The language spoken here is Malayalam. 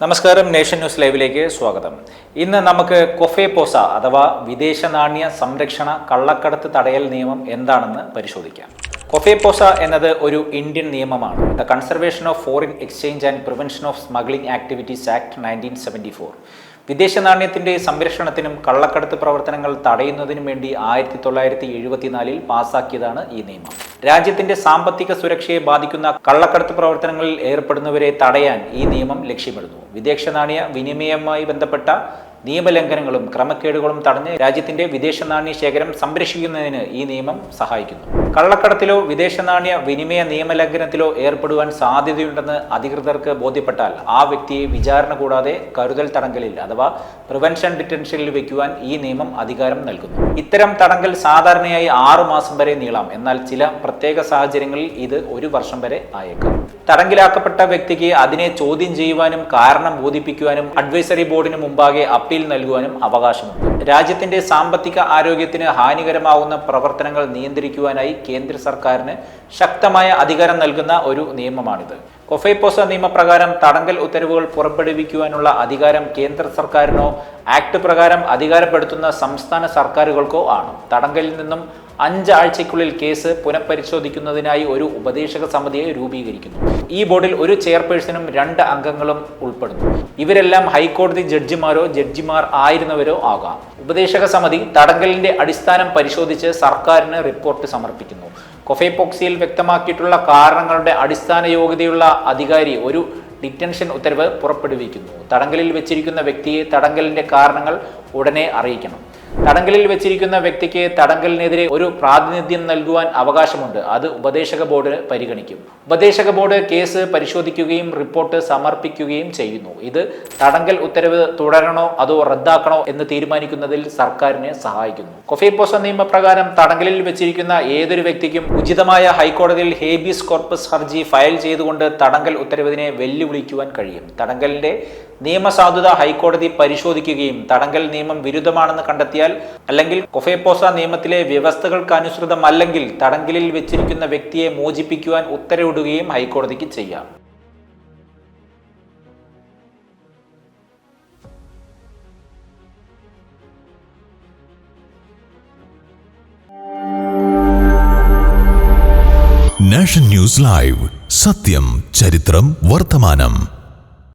നമസ്കാരം നേഷൻ ന്യൂസ് ലൈവിലേക്ക് സ്വാഗതം. ഇന്ന് നമുക്ക് കൊഫേപോസ അഥവാ വിദേശ നാണ്യ സംരക്ഷണ കള്ളക്കടത്ത് തടയൽ നിയമം എന്താണെന്ന് പരിശോധിക്കാം. കൊഫേപോസ എന്നത് ഒരു ഇന്ത്യൻ നിയമമാണ്. The conservation of foreign exchange and prevention of smuggling activities act nineteen seventy four വിദേശ നാണ്യത്തിന്റെ സംരക്ഷണത്തിനും കള്ളക്കടത്ത് പ്രവർത്തനങ്ങൾ തടയുന്നതിനും വേണ്ടി ആയിരത്തി തൊള്ളായിരത്തി എഴുപത്തിനാലിൽ പാസാക്കിയതാണ് ഈ നിയമം. രാജ്യത്തിന്റെ സാമ്പത്തിക സുരക്ഷയെ ബാധിക്കുന്ന കള്ളക്കടത്ത് പ്രവർത്തനങ്ങളിൽ ഏർപ്പെടുന്നവരെ തടയാൻ ഈ നിയമം ലക്ഷ്യമിടുന്നു. വിദേശ നാണയ വിനിമയവുമായി ബന്ധപ്പെട്ട നിയമലംഘനങ്ങളും ക്രമക്കേടുകളും തടഞ്ഞ് രാജ്യത്തിന്റെ വിദേശ നാണ്യ ശേഖരം സംരക്ഷിക്കുന്നതിന് ഈ നിയമം സഹായിക്കുന്നു. കള്ളക്കടത്തിലോ വിദേശ നാണ്യ വിനിമയ നിയമലംഘനത്തിലോ ഏർപ്പെടുവാൻ സാധ്യതയുണ്ടെന്ന് അധികൃതർക്ക് ബോധ്യപ്പെട്ടാൽ ആ വ്യക്തിയെ വിചാരണ കൂടാതെ കരുതൽ തടങ്കലിൽ അഥവാ പ്രിവെൻഷൻ ഡിറ്റൻഷനിൽ വെക്കുവാൻ ഈ നിയമം അധികാരം നൽകുന്നു. ഇത്തരം തടങ്കൽ സാധാരണയായി ആറു മാസം വരെ നീളാം. എന്നാൽ ചില പ്രത്യേക സാഹചര്യങ്ങളിൽ ഇത് ഒരു വർഷം വരെ ആയേക്കാം. തടങ്കിലാക്കപ്പെട്ട വ്യക്തിക്ക് അതിനെ ചോദ്യം ചെയ്യുവാനും കാരണം ബോധിപ്പിക്കുവാനും അഡ്വൈസറി ബോർഡിന് മുമ്പാകെ അപ്പീൽ നൽകുവാനും അവകാശമുണ്ട്. രാജ്യത്തിന്റെ സാമ്പത്തിക ആരോഗ്യത്തിന് ഹാനികരമാവുന്ന പ്രവർത്തനങ്ങൾ നിയന്ത്രിക്കുവാനായി കേന്ദ്ര സർക്കാരിന് ശക്തമായ അധികാരം നൽകുന്ന ഒരു നിയമമാണിത്. കൊഫൈപ്പോസ നിയമപ്രകാരം തടങ്കൽ ഉത്തരവുകൾ പുറപ്പെടുവിക്കുവാനുള്ള അധികാരം കേന്ദ്ര സർക്കാരിനോ ആക്ട് പ്രകാരം അധികാരപ്പെടുത്തുന്ന സംസ്ഥാന സർക്കാരുകൾക്കോ ആണ്. തടങ്കലിൽ നിന്നും അഞ്ചാഴ്ചയ്ക്കുള്ളിൽ കേസ് പുനഃപരിശോധിക്കുന്നതിനായി ഒരു ഉപദേശക സമിതിയെ രൂപീകരിക്കുന്നു. ഈ ബോർഡിൽ ഒരു ചെയർപേഴ്സണും രണ്ട് അംഗങ്ങളും ഉൾപ്പെടുന്നു. ഇവരെല്ലാം ഹൈക്കോടതി ജഡ്ജിമാരോ ജഡ്ജിമാർ ആയിരുന്നവരോ ആകാം. ഉപദേശക സമിതി തടങ്കലിന്റെ അടിസ്ഥാനം പരിശോധിച്ച് സർക്കാരിന് റിപ്പോർട്ട് സമർപ്പിക്കുന്നു. കൊഫേപോക്സിയിൽ വ്യക്തമാക്കിയിട്ടുള്ള കാരണങ്ങളുടെ അടിസ്ഥാന യോഗ്യതയുള്ള അധികാരി ഒരു ഡിറ്റൻഷൻ ഉത്തരവ് പുറപ്പെടുവിക്കുന്നു. തടങ്കലിൽ വെച്ചിരിക്കുന്ന വ്യക്തിയെ തടങ്കലിന്റെ കാരണങ്ങൾ ഉടനെ അറിയിക്കണം. തടങ്കലിൽ വെച്ചിരിക്കുന്ന വ്യക്തിക്ക് തടങ്കലിനെതിരെ ഒരു പ്രാതിനിധ്യം നൽകുവാൻ അവകാശമുണ്ട്. അത് ഉപദേശക ബോർഡ് പരിഗണിക്കും. ഉപദേശക ബോർഡ് കേസ് പരിശോധിക്കുകയും റിപ്പോർട്ട് സമർപ്പിക്കുകയും ചെയ്യുന്നു. ഇത് തടങ്കൽ ഉത്തരവ് തുടരണോ അതോ റദ്ദാക്കണോ എന്ന് തീരുമാനിക്കുന്നതിൽ സർക്കാരിനെ സഹായിക്കുന്നു. കൊഫേപ്പോസ നിയമപ്രകാരം തടങ്കലിൽ വെച്ചിരിക്കുന്ന ഏതൊരു വ്യക്തിക്കും ഉചിതമായ ഹൈക്കോടതിയിൽ ഹേബിയസ് കോർപ്പസ് ഹർജി ഫയൽ ചെയ്തുകൊണ്ട് തടങ്കൽ ഉത്തരവിനെ വെല്ലുവിളിക്കുവാൻ കഴിയും. തടങ്കലിന്റെ നിയമസാധുത ഹൈക്കോടതി പരിശോധിക്കുകയും തടങ്കൽ നിയമം വിരുദ്ധമാണെന്ന് കണ്ടെത്തിയാൽ അല്ലെങ്കിൽ കൊഫേപ്പോസ നിയമത്തിലെ വ്യവസ്ഥകൾക്ക് അനുസൃതമല്ലെങ്കിൽ തടങ്കലിൽ വെച്ചിരിക്കുന്ന വ്യക്തിയെ മോചിപ്പിക്കുവാൻ ഉത്തരവിടുകയും ഹൈക്കോടതിക്ക് ചെയ്യാം. Nation news live. സത്യം ചരിത്രം വർത്തമാനം.